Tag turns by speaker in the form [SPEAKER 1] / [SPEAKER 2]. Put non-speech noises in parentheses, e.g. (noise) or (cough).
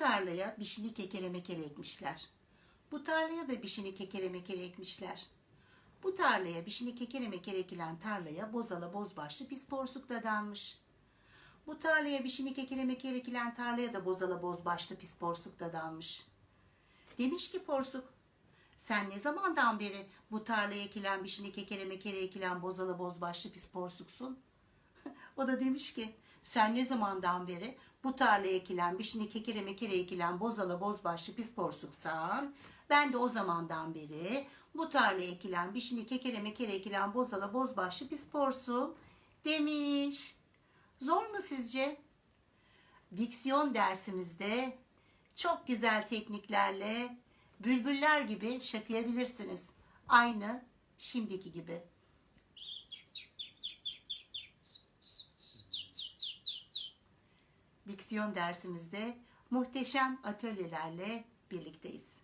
[SPEAKER 1] tarlaya bişini kekere mekere ekmişler. Bu tarlaya da bişini kekere mekere ekmişler. Bu tarlaya bişini kekere mekere ekilen tarlaya bozala bozbaşlı pis porsuk da danmış. Bu tarlaya bişini kekere mekere ekilen tarlaya da bozala bozbaşlı pis porsuk da danmış. Demiş ki porsuk, sen ne zamandan beri bu tarlaya ekilen bişini kekere mekere ekilen bozala bozbaşlı pis porsuksun? (laughs) o da demiş ki sen ne zamandan beri bu tarlaya ekilen bişini kekere mekere ekilen bozala bozbaşlı pis porsuksan ben de o zamandan beri bu tarlaya ekilen bişini kekere mekere ekilen bozala bozbaşlı pis porsuk demiş. Zor mu sizce? Diksiyon dersimizde çok güzel tekniklerle bülbüller gibi şakıyabilirsiniz. Aynı şimdiki gibi. Diksiyon dersimizde muhteşem atölyelerle birlikteyiz.